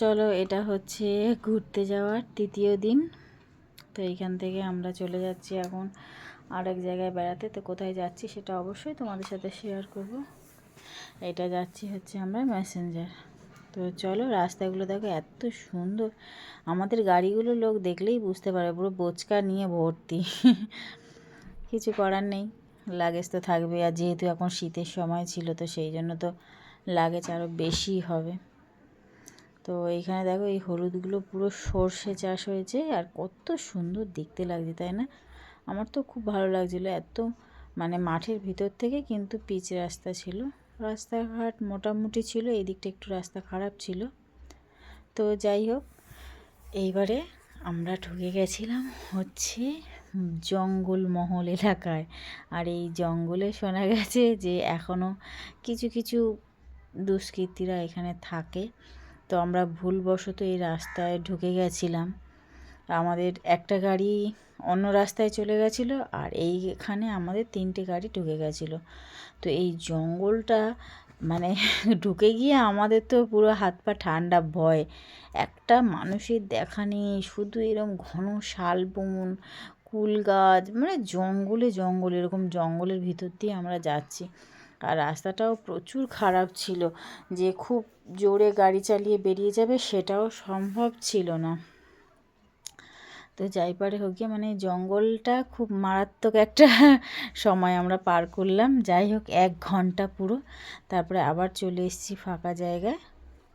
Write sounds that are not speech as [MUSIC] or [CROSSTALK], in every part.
চলো, এটা হচ্ছে ঘুরতে যাওয়ার তৃতীয় দিন। তো এইখান থেকে আমরা চলে যাচ্ছি এখন আরেক জায়গায় বেড়াতে। তো কোথায় যাচ্ছি সেটা অবশ্যই তোমাদের সাথে শেয়ার করব। এটা যাচ্ছি হচ্ছে আমরা ম্যাসেঞ্জার তো চলো, রাস্তাগুলো দেখো এত সুন্দর। আমাদের গাড়িগুলো লোক দেখলেই বুঝতে পারে পুরো বোচকা নিয়ে ভর্তি। কিছু করার নেই লাগেজ তো থাকবে আর যেহেতু এখন শীতের সময় ছিল, তো সেই জন্য তো লাগেজ আরও বেশি হবে। তো এইখানে দেখো এই হলুদগুলো পুরো সর্ষে চাষ হয়েছে আর কত সুন্দর দেখতে লাগছে, তাই না? আমার তো খুব ভালো লাগছিল, এত মানে মাঠের ভিতর থেকে কিন্তু পিচ রাস্তা ছিল। রাস্তাঘাট মোটামুটি ছিল, এই দিকটা একটু রাস্তা খারাপ ছিল। তো যাই হোক, এইবারে আমরা ঢুকে গেছিলাম হচ্ছে জঙ্গলমহল এলাকায়। আর এই জঙ্গলে শোনা গেছে যে এখনও কিছু কিছু দুষ্কৃতীরা এখানে থাকে। তো আমরা ভুলবশত এই রাস্তায় ঢুকে গেছিলাম। আমাদের একটা গাড়ি অন্য রাস্তায় চলে গেছিল আর এইখানে আমাদের তিনটে গাড়ি ঢুকে গেছিল। তো এই জঙ্গলটা মানে [LAUGHS] ঢুকে গিয়ে আমাদের তো পুরো হাত পা ঠান্ডা, ভয়। একটা মানুষের দেখা নেই, শুধু এরকম ঘন শাল বন কুল গাছ মানে জঙ্গলে জঙ্গল, এরকম জঙ্গলের ভিতর দিয়ে আমরা যাচ্ছি। আর রাস্তাটাও প্রচুর খারাপ ছিল। যে খুব জোরে গাড়ি চালিয়ে বেরিয়ে যাবে সেটাও সম্ভব ছিল না। তো যাই পারে হোক গিয়ে মানে জঙ্গলটা খুব মারাত্মক একটা সময় আমরা পার করলাম। যাই হোক, এক ঘণ্টা পুরো। তারপরে আবার চলে এসেছি ফাঁকা জায়গায়।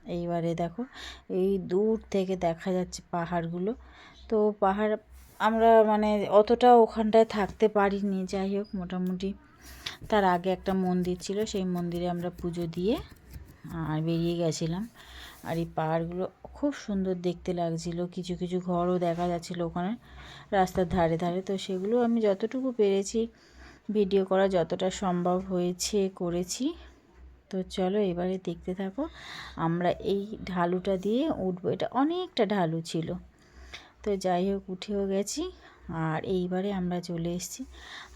এইবারে দেখো, এই দূর থেকে দেখা যাচ্ছে পাহাড়গুলো। তো পাহাড়, আমরা মানে অতটা ওখানটায় থাকতে পারিনি। যাই হোক, মোটামুটি তার আগে একটা মন্দির ছিল, সেই মন্দিরে আমরা পুজো দিয়ে, আর বেরিয়ে গেছিলাম। আর এই পাহাড়গুলো খুব সুন্দর দেখতে লাগছিল, কিছু কিছু ঘরও দেখা যাচ্ছিল ওখানে রাস্তার ধারে ধারে। তো সেগুলো আমি যতটুকু পেরেছি, ভিডিও করা যতটা সম্ভব হয়েছে করেছি। তো চলো এবারে দেখতে থাকো, আমরা এই ঢালুটা দিয়ে উঠবো। এটা অনেকটা ঢালু ছিল। তো যাই হোক, উঠেও গেছি। আর এইবারে আমরা চলে এসেছি।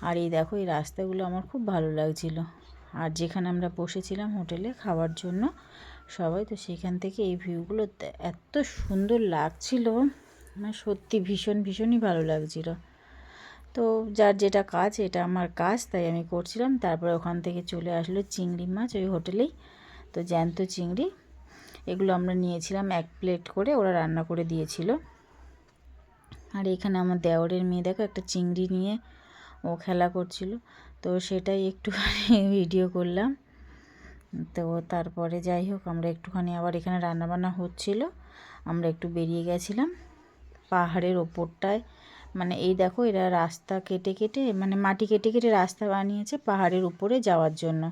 আর এই দেখো, এই রাস্তাগুলো আমার খুব ভালো লাগছিল। আর যেখানে আমরা বসেছিলাম হোটেলে খাওয়ার জন্য সবাই, তো সেখান থেকে এই ভিউগুলো এত সুন্দর লাগছিল। মানে সত্যি ভীষণ, ভীষণই ভালো লাগছিল। তো যার যেটা কাজ, এটা আমার কাজ, তাই আমি করছিলাম। তারপরে ওখান থেকে চলে আসলো চিংড়ি মাছ ওই হোটেলেই। তো জ্যান্ত চিংড়ি, এগুলো আমরা নিয়েছিলাম এক প্লেট করে, ওরা রান্না করে দিয়েছিল। আর এখানে আমার দেওরের মেয়ে, দেখো একটা চিংড়ি নিয়ে ও খেলা করছিল। তো সেটাই একটুখানি [LAUGHS] ভিডিও করলাম। তো তারপরে যাই হোক, আমরা একটুখানি আবার এখানে রান্নাবান্না হচ্ছিল। আমরা একটু বেরিয়ে গেছিলাম পাহাড়ের ওপরটায়। মানে এই দেখো, এরা রাস্তা কেটে কেটে মানে মাটি কেটে কেটে রাস্তা বানিয়েছে পাহাড়ের উপরে যাওয়ার জন্য।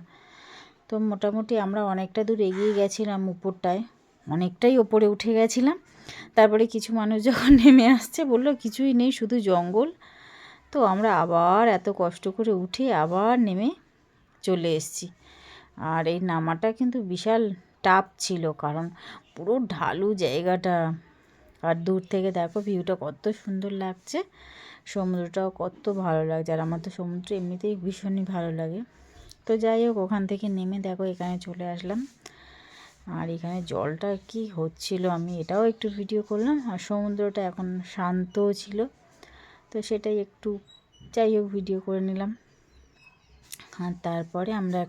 তো মোটামুটি আমরা অনেকটা দূর এগিয়ে গেছিলাম উপরটায়। অনেকটাই ওপরে উঠে গেছিলাম। তারপরে কিছু মানুষ যখন [LAUGHS] নেমে আসছে, বলল, কিছুই নেই, শুধু জঙ্গল। তো আমরা আবার এত কষ্ট করে উঠে আবার নেমে চলে এসেছি। আর এই নামাটা কিন্তু বিশাল টাপ ছিল, কারণ পুরো ঢালু জায়গাটা। আর দূর থেকে দেখো, ভিউটা কত সুন্দর লাগছে। সমুদ্রটাও কত ভালো লাগছে। আর আমার তো সমুদ্র এমনিতেই ভীষণই ভালো লাগে। তো যাই হোক, ওখান থেকে নেমে দেখো, এখানে চলে আসলাম। আর এখানে জলটা কি হচ্ছিল? আমি এটাও একটু ভিডিও করলাম। আর সমুদ্রটা এখন শান্তও ছিল। তো সেটাই একটু যাই হোক ভিডিও করে নিলাম। আর তারপরে আমরা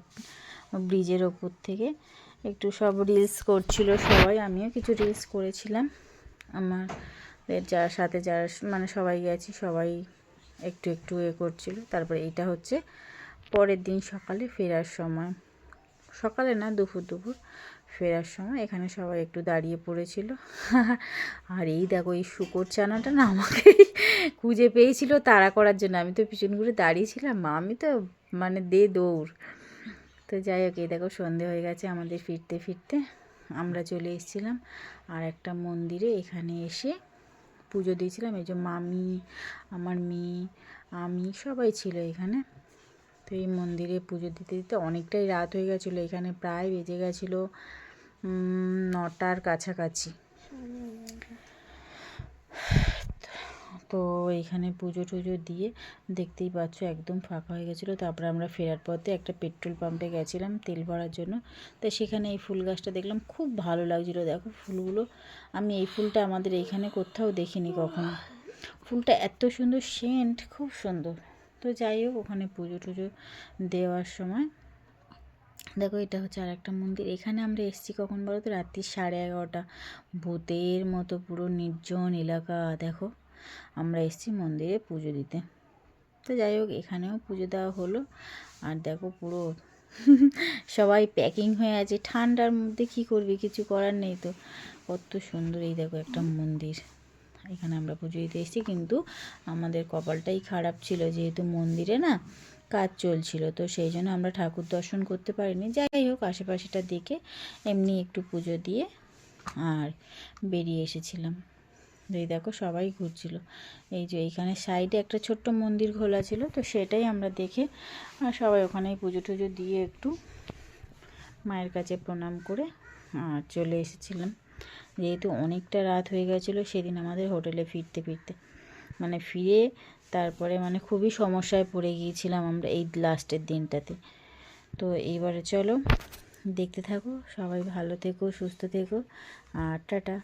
ব্রিজের ওপর থেকে একটু সব রিলস করছিল সবাই। আমিও কিছু রিলস করেছিলাম। আমার যার সাথে যারা মানে সবাই গেছি, সবাই একটু একটু এ করছিল। তারপরে এইটা হচ্ছে পরের দিন সকালে ফেরার সময়। সকালে না, দুপুর দুপুর। ফেরার সময় এখানে সবাই একটু দাঁড়িয়ে পড়েছিল। আর এই দেখো, এই শুকর চানাটা না আমাকে খুঁজে পেয়েছিল তাড়া করার জন্য। আমি তো পিছন ঘুরে দাঁড়িয়েছিলাম আমি তো মানে দে দৌড়। তো যাই হোক, এই দেখো, সন্ধে হয়ে গেছে আমাদের ফিরতে ফিরতে। আমরা চলে এসেছিলাম আর একটা মন্দিরে। এখানে এসে পুজো দিয়েছিলাম। এই যে মামি, আমার মেয়ে, আমি সবাই ছিল এখানে। তো এই মন্দিরে পুজো দিতে দিতে অনেকটাই রাত হয়ে গেছিল। এখানে প্রায় বেজে গেছিল নটার কাছাকাছি। তো এইখানে পুজো টুজো দিয়ে দেখতেই পাচ্ছ একদম ফাঁকা হয়ে গেছিল। তারপরে আমরা ফেরার পথে একটা পেট্রোল পাম্পে গেছিলাম তেল ভরার জন্য। তো সেখানে এই ফুল গাছটা দেখলাম, খুব ভালো লাগছিল। দেখো ফুলগুলো, আমি এই ফুলটা আমাদের এইখানে কোথাও দেখিনি কখনো। ফুলটা এত সুন্দর, সেন্ট, খুব সুন্দর। তো যাই হোক, ওখানে পুজো টুজো দেওয়ার সময় দেখো এটা হচ্ছে আর একটা মন্দির। এখানে আমরা এসেছি কখন বলো তো? রাত্রি সাড়ে এগারোটা। ভূতের মতো পুরো নির্জন এলাকা, দেখো। আমরা এসেছি মন্দিরে পুজো দিতে। তো যাই হোক, এখানেও পুজো দেওয়া হলো। আর দেখো পুরো [LAUGHS] সবাই প্যাকিং হয়ে আছে। ঠান্ডার মধ্যে কী করবি? কিছু করার নেই তো। কত সুন্দর এই দেখো একটা মন্দির। এখানে আমরা পুজো দিতে এসেছি, কিন্তু আমাদের কপালটাই খারাপ ছিল। যেহেতু মন্দিরে না কাজ চলছিল। তো সেই জন্য আমরা ঠাকুর দর্শন করতে পারিনি। যাই হোক, আশেপাশেটা দেখে এমনি একটু পুজো দিয়ে আর বেরিয়ে এসেছিলাম। এই দেখো, সবাই ঘুরছিল। এই যে এইখানে সাইডে একটা ছোট্ট মন্দির খোলা ছিল, তো সেটাই আমরা দেখে আর সবাই ওখানেই পুজো টুজো দিয়ে একটু মায়ের কাছে প্রণাম করে আর চলে এসেছিলাম। যেহেতু অনেকটা রাত হয়ে গেছিল, সেদিন আমাদের হোটেলে ফিরতে ফিরতে। মানে ফিরে তারপরে মানে খুবই সমস্যায় পড়ে গিয়েছিলাম আমরা এই লাস্টের দিনটাতে। তো এইবারে চলো, দেখতে থাকো, সবাই ভালো থেকো, সুস্থ থেকো, আর টাটা।